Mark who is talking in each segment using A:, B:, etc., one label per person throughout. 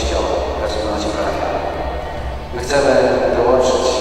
A: Kościoła, rozumieć prawda. My chcemy dołączyć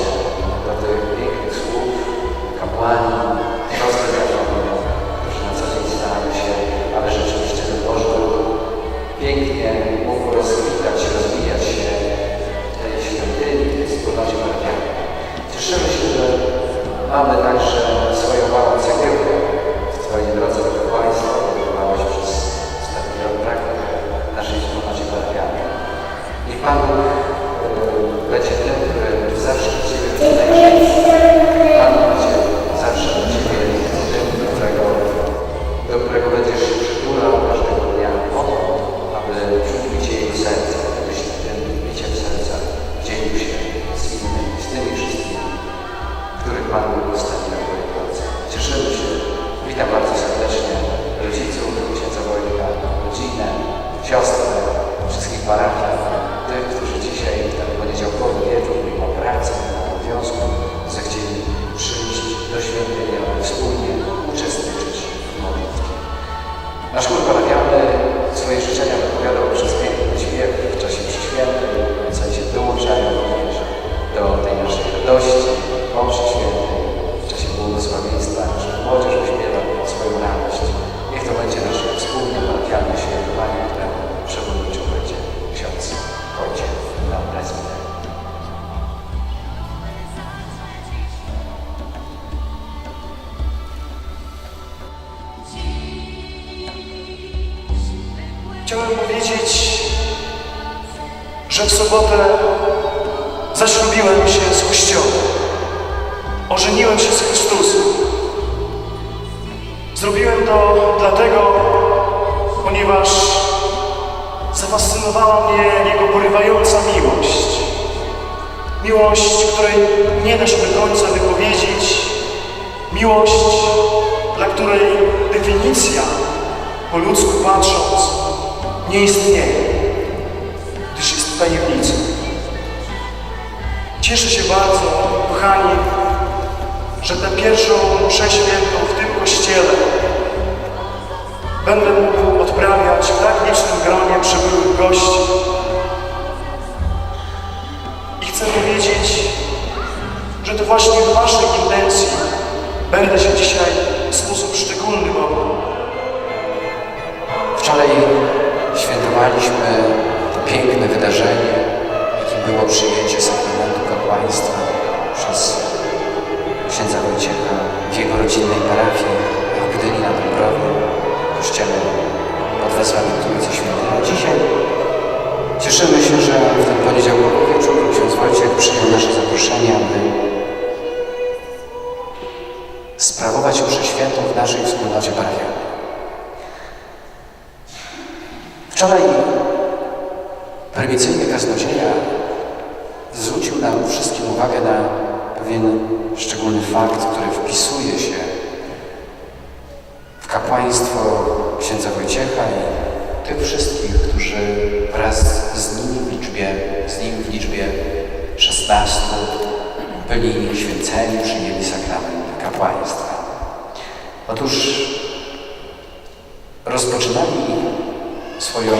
A: w
B: sobotę zaślubiłem się z Kościołem. Ożeniłem się z Chrystusem. Zrobiłem to dlatego, ponieważ zafascynowała mnie Jego porywająca miłość. Miłość, której nie da się do końca wypowiedzieć. Miłość, dla której definicja, po ludzku patrząc, nie istnieje, tajemnicą. Cieszę się bardzo, kochani, że tę pierwszą mszę świętą w tym kościele będę mógł odprawiać w tak licznym gronie przybyłych gości. I chcę powiedzieć, że to właśnie w Waszej intencji będę się dzisiaj w sposób szczególny modlił.
A: Wczoraj świętowaliśmy to piękne wydarzenie, jakim było przyjęcie sakramentu kapłaństwa przez uwagę na pewien szczególny fakt, który wpisuje się w kapłaństwo księdza Wojciecha i tych wszystkich, którzy wraz z nim w liczbie, z nim w liczbie 16 byli święceni, przyjęli sakrament kapłaństwa. Otóż rozpoczynali swoją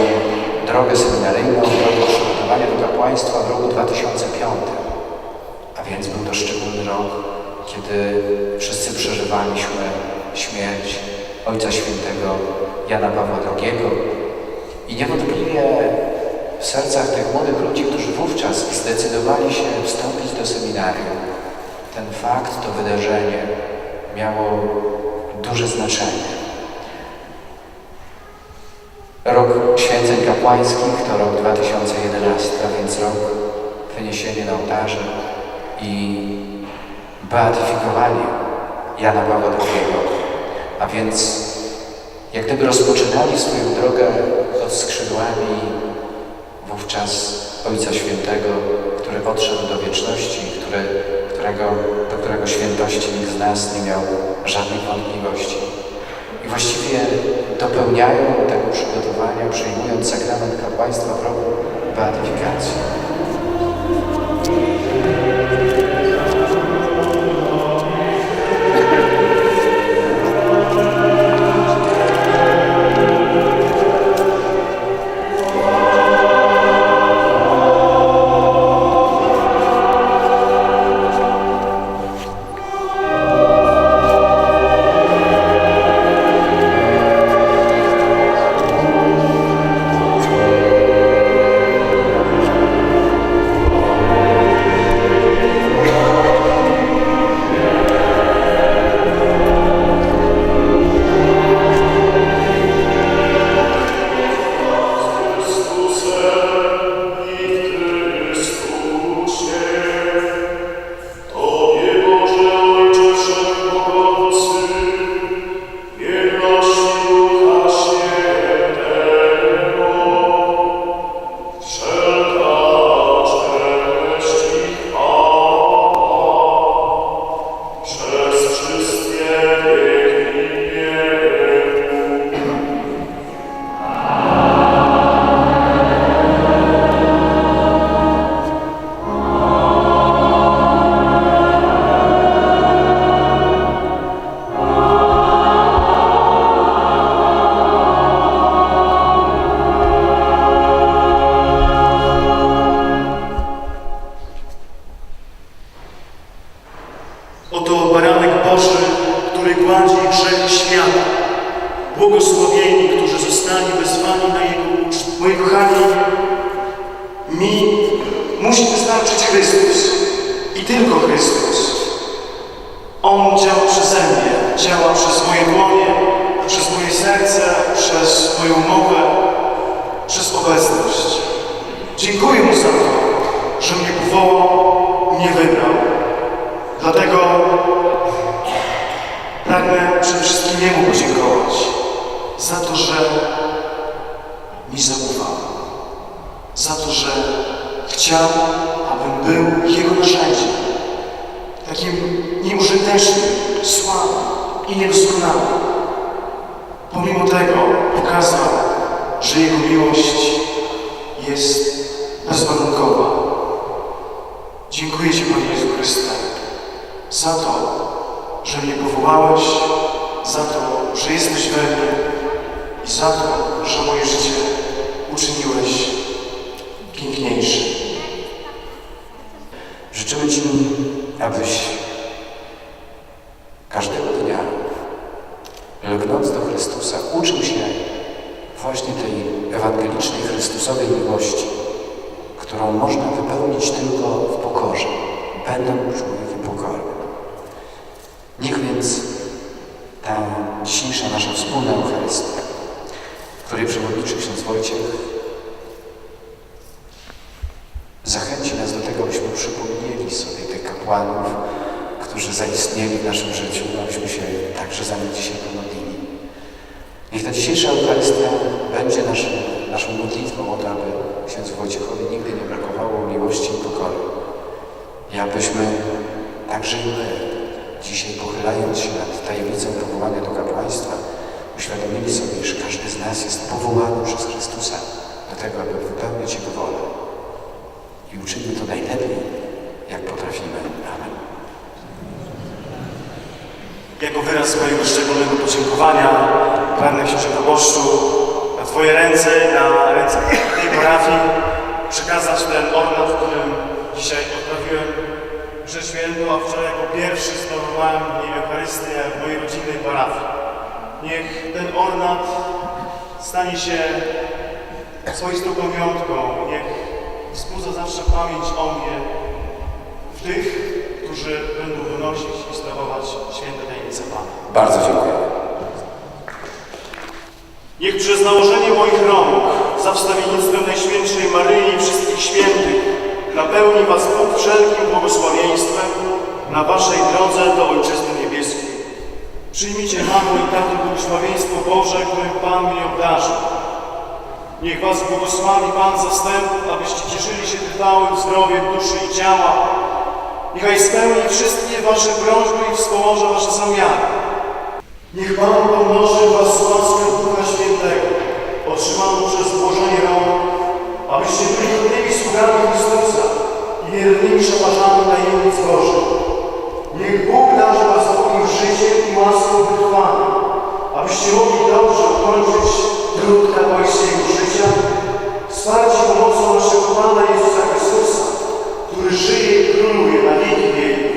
A: drogę seminaryjną, drogę przygotowania do kapłaństwa w roku 2005. A więc był to szczególny rok, kiedy wszyscy przeżywaliśmy śmierć Ojca Świętego Jana Pawła II. I niewątpliwie w sercach tych młodych ludzi, którzy wówczas zdecydowali się wstąpić do seminarium, ten fakt, to wydarzenie miało duże znaczenie. Rok święceń kapłańskich to rok 2011, a więc rok wyniesienia na ołtarze i beatyfikowania Jana Pawła II. A więc jak gdyby rozpoczynali swoją drogę pod skrzydłami wówczas Ojca Świętego, który odszedł do wieczności, który, którego, do którego świętości nikt z nas nie miał żadnych wątpliwości. I właściwie dopełniają tego przygotowania, przyjmując sakrament kapłaństwa w roku beatyfikacji.
B: Tylko Chrystus. On działa przeze mnie, działa przez moje dłonie, przez moje serce, przez moją mowę, przez obecność. Dziękuję Mu za to, że mnie powołał, mnie wybrał. Dlatego pragnę przede wszystkim Jemu podziękować za to, że mi zaufał. Za to, że chciał, abym był Jego narzędziem. Takim nieużytecznym, słabym i niedoskonałym. Pomimo tego pokazał, że Jego miłość jest bezwarunkowa. Dziękuję Ci, Panie Jezu Chryste, za to, że mnie powołałeś, za to, że jesteś we mnie i za to, że moje życie uczyniłeś
A: Życzymy Ci, abyś każdego dnia, lgnąc do Chrystusa, uczył się właśnie tej ewangelicznej Chrystusowej miłości, którą można wypełnić tylko w pokorze, będąc człowiekiem pokornym. Niech więc ta dzisiejsza nasza wspólna Eucharystia, której przewodniczy ksiądz Wojciech, zachęci nas do tego, abyśmy przypomnieli sobie tych kapłanów, którzy zaistnieli w naszym życiu, abyśmy się także za nich dzisiaj pomodlili. Niech ta dzisiejsza Eucharystia będzie naszym, naszą modlitwą o to, aby księdzu Wojciechowi nigdy nie brakowało miłości i pokory. I abyśmy także i my, dzisiaj pochylając się nad tajemnicą powołania do kapłaństwa, uświadomili sobie, że każdy z nas jest powołany przez Chrystusa do tego, aby wypełniać Jego wolę i uczynimy to najlepiej, jak potrafimy. Amen.
B: Jako wyraz mojego szczególnego podziękowania pragnę księże proboszczu na Twoje ręce, na ręce tej parafii przekazać ten ornat, którym dzisiaj odprawiłem mszę świętą, a wczoraj jako pierwszy sprawowałem w niej Eucharystię w mojej rodzinnej parafii. Niech ten ornat stanie się swoistą pamiątką. Niech wzbudza zawsze pamięć o mnie tych, którzy będą wynosić i sprawować święte tajemnice Pana.
A: Bardzo dziękuję.
B: Niech przez nałożenie moich rąk za wstawiennictwem Najświętszej Maryi i wszystkich świętych napełni Was Bóg wszelkim błogosławieństwem na Waszej drodze do Ojczyzny Niebieskiej. Przyjmijcie, mamo i tato, błogosławieństwo Boże, którym Pan mnie obdarzył. Niech Was błogosławi Pan zastępów, abyście cieszyli się trwałym zdrowiem duszy i ciała. Niechaj spełni wszystkie Wasze prośby i wspomoże Wasze zamiary. Niech Pan pomnoży Was łaskę Ducha Świętego, otrzymaną przez włożenie rąk, abyście byli godnymi sługami Chrystusa i wiernymi szaparzami tajemnic Bożych. Niech Bóg darzy Was swoim życiem i łaską wytrwania, abyście mogli dobrze ukończyć trud kapłańskiego życia, wsparci pomocą naszego Pana Jezusa Chrystusa, który żyje i króluje na wieki wieków.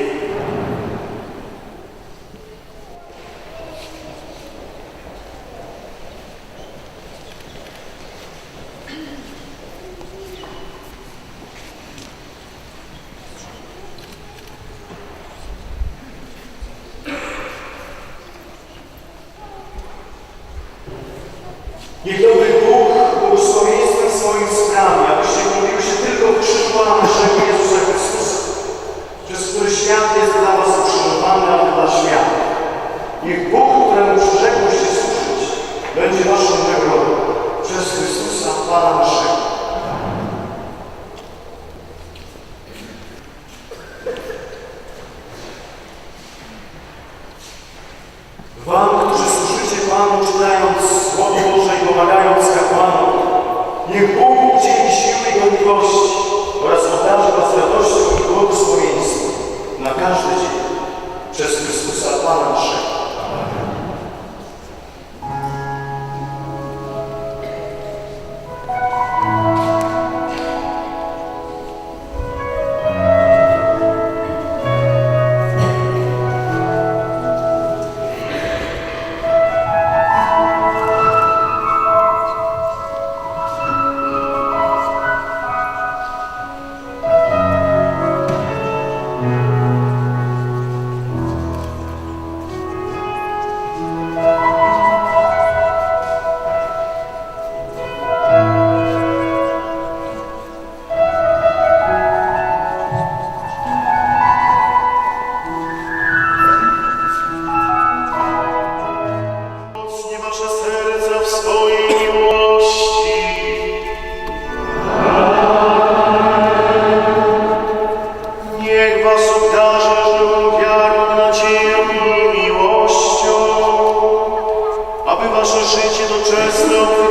B: Niech dobry Bóg błogosławieństwem swoim sprawi, abyście modliły się tylko w krzyżu naszego Jezusa Chrystusa, przez który świat jest dla was ukrzyżowany, a wy dla świata. Niech Bóg, któremu przyrzekłyście służyć, będzie waszą nagrodą przez Chrystusa, Pana naszego. Wam, którzy służycie Panu, czytając Słowo Boże i pomagając kapłanom, niech Bóg udzieli siły i godliwości oraz obdarzy Was radością i błogosławieństwem na każdy dzień. slow.